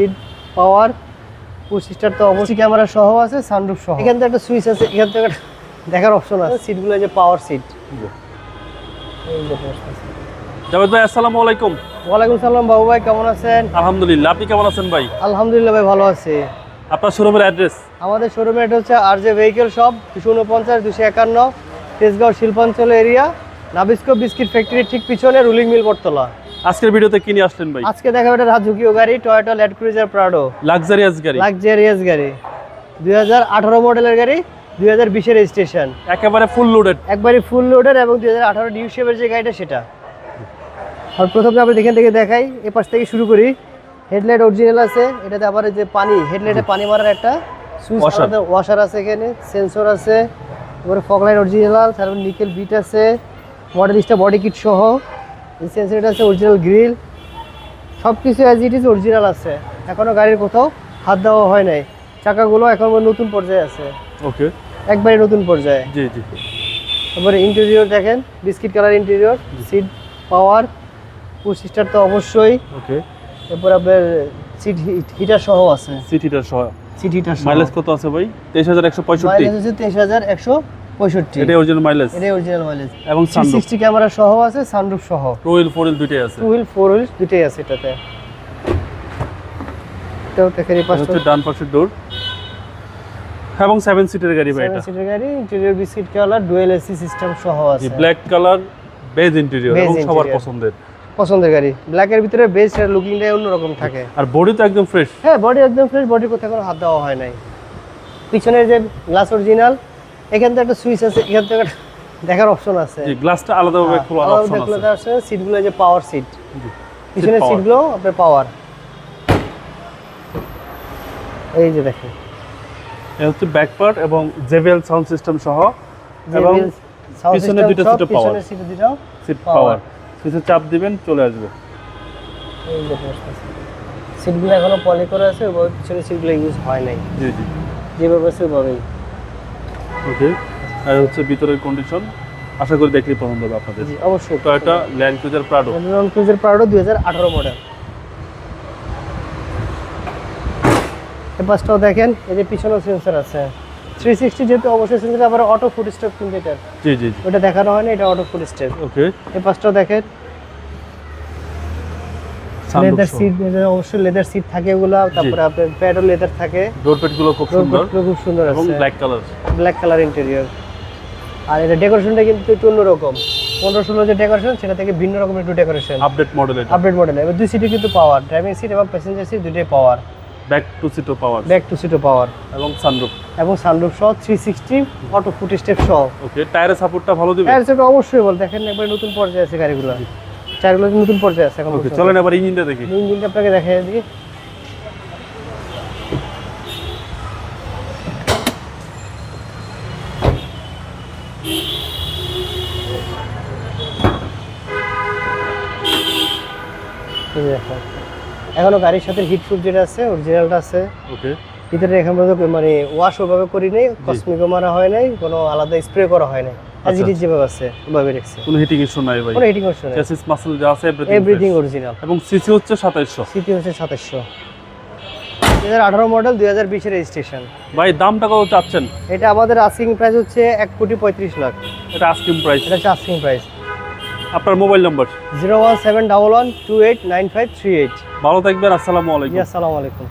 Seat power push start তো অবশ্যই camera সহ আছে সানরুফ সহ। এখান থেকে একটা সুইচ আছে এখান থেকে একটা দেখার অপশন আছে। সিটগুলো যে পাওয়ার সিট জাভেদ ভাই আসসালামু আলাইকুম। ওয়ালাইকুম সালাম বাবু ভাই কেমন আছেন? আলহামদুলিল্লাহ আপনি কেমন আছেন ভাই? আলহামদুলিল্লাহ ভাই ভালো আছি। আপনার শোরুমের অ্যাড্রেস আমাদের শোরুমে এটা হচ্ছে আর জে ভেহিকেল শপ দুশো উনপঞ্চাশ দুশো একান্ন তেজগাঁও শিল্পাঞ্চল এরিয়া নাবিস্কো বিস্কিট ফ্যাক্টরির ঠিক পিছনে রুলিং মিল বটতলা। আজকের ভিডিওতে কি নিয়ে আসলেন ভাই? আজকে দেখা এটা রাজুকিও গাড়ি Toyota Land Cruiser Prado luxurious গাড়ি। লাক্সারিয়াস গাড়ি। দুই হাজার আঠারো মডেলের গাড়ি দুই হাজার বিশের রেজিস্ট্রেশন একেবারে ফুল লোডেড একবারে ফুল লোডের এবং দুই হাজার আঠারো নিউ শেপের যে গাড়িটা সেটা। আর প্রথমে আমরা এখান থেকে দেখাই এ পাশ থেকে শুরু করি। হেডলাইট অরিজিনাল আছে এটাতে আবার যে পানি হেডলাইটে পানি মারার একটা সুইচ. ওয়াশার আছে এখানে সেন্সর আছে এবারে ফগলাইট অরিজিনাল তারপর নিকেল বিট আছে মডেলিস্টা বডি কিট সহ। সেন্সর আছে অরিজিনাল গ্রিল সব কিছু অ্যাজ ইট ইজ অরিজিনাল আছে। এখনও গাড়ির কোথাও হাত দেওয়া হয় নাই। চাকাগুলো এখন নতুন পর্যায়ে আছে। ওকে একবারে নতুন পর্যায়ে। জি জি। তারপরে ইন্টেরিয়র দেখেন biscuit colour interior seat power push start তো অবশ্যই। ওকে এরপর আপনার সিট হিটার সহ আছে। সিট হিটার সহ। সিট হিটার মাইলেজ কত আছে ভাই? তেইশ হাজার একশো পঁয়ষট্টি। মাইলেজ হচ্ছে তেইশ হাজার একশো পঁয়ষট্টি। এটাই অরিজিনাল মাইলেজ এটাই অরিজিনাল মাইলেজ এবং সিক্সটি ক্যামেরা সহ আছে সানরুফ সহ। টু হুইল ফোর হুইল দুইটাই আছে। টু হুইল ফোর হুইল দুটোই আছে এটাতে। এটাও দেখেন এই এটা পাঁচটা হচ্ছে ডান পাশের ডোর এবং সেভেন সিটের গাড়ি ভাই এটা। সিটের গাড়ি interior biscuit colour dual AC system সহ আছে। ব্ল্যাক কালার বেজ ইন্টেরিয়র এবং সবার পছন্দের। পছন্দের গাড়ি। ব্ল্যাকের ভিতরে বেস্ট লুকিংটাই অন্যরকম থাকে। আর বডি তো একদম ফ্রেশ হ্যাঁ বডি একদম ফ্রেশ বডি কোথাও কোনো হাত দেওয়া হয় নাই। পিছনের যে গ্লাস অরিজিনাল এখান থেকে একটা সুইচ আছে এখান থেকে একটা দেখার অপশন আছে। জি গ্লাসটা আলাদাভাবে খোলার আলাদা অপশন আছে। আছে সিটগুলো যে পাওয়ার সিট জি। পিছনের সিটগুলো আপনার পাওয়ার এই যে দেখেন। এটা হচ্ছে ব্যাক পার্ট এবং জেভেল সাউন্ড সিস্টেম সহ এবং পিছনে দুইটা সিটে power। পিছনের সিটে দুটো সিট পাওয়ার সুইচে চাপ দিবেন চলে আসবে। এই যে সিটগুলো এখনও পলি করা আছে ওই পিছনের সিটগুলো ইউজ হয় নাই। জি জি। যেভাবে ওইভাবেই। ওকে আর হচ্ছে ভিতরের কন্ডিশন আশা করি দেখলেই পছন্দ হবে আপনাদের। জি অবশ্যই। Toyota Land Cruiser Prado non Cruiser Prado দুই হাজার আঠারো মডেল এই পাশটাও দেখেন এই যে পিছনেও সেন্সর আছে। থ্রি সিক্সটি যেহেতু অবশ্যই সেন্সর আবার অটো ফুড স্টেপ কিন্তু এটা। জি জি ওটা দেখানো হয় না এটা অটো ফুড স্টেপ ওকে। এই পাশটাও দেখেন লেদার সিট অবশ্যই লেদার সিট থাকে এগুলা তারপরে আপনার প্যাডও লেদার থাকে। ডোর খুব সুন্দর। খুব সুন্দর এবং আছে। Black colour black colour interior আর এটা ডেকোরেশনটা কিন্তু একটু অন্যরকম। পনেরো ষোলো যে ডেকোরেশন সেটা থেকে ভিন্ন একটু decoration update model update model এবার দুই সিটে কিন্তু পাওয়ার ড্রাইভিং সিট এবং প্যাসেঞ্জার সিট দুটোই পাওয়ার ব্যাক টু সিটো পাওয়ার ব্যাক টু সিটও পাওয়ার এবং সানরুফ এবং সানরুফ সহ three sixty auto foot step সহ। ওকে টায়ারের সাপোর্টটা ভালো দিবে? টায়ার সেটা অবশ্যই বল। দেখেন একবার নতুন পর্যায়ে আছে গাড়িগুলো। টায়ারগুলো নতুন পর্যায়ে আছে এখন ওকে চলেন ইঞ্জিনটা দেখি। ইঞ্জিনটা আপনাকে দেখাই দিই। এখনও গাড়ির সাথে হিট প্রুফ যেটা আছে অরিজিনালটা আছে। ওকে ভিতরে এখন পর্যন্ত মানে ওয়াশ ওভাবে করি নাই কসমিকও মারা হয় নাই কোনো আলাদা স্প্রে করা হয় নাই। অ্যাজ ইট ইজ যেভাবে আছে ওভাবে রেখেছে। কোনো হিটিং ইস্যু নাই ভাই। কোনো হিটিং করছে না চেসিস মাসল যা আছে এভরিথিং এভরিথিং অরিজিনাল এবং সিসি হচ্ছে 2700 সিটি হচ্ছে সাতাশশো দুই হাজার আঠারো মডেল দুই হাজার বিশের রেজিস্ট্রেশন ভাই দামটা কত চাচ্ছেন? এটা আমাদের আস্কিং প্রাইস হচ্ছে এক কোটি পঁয়ত্রিশ লাখ। এটা আস্কিং প্রাইস এটা হচ্ছে আস্কিং প্রাইস আপনার mobile number zero one seven double one two eight nine five three eight. ভালো থাকবেন আসসালামু আলাইকুম। আসসালামু আলাইকুম।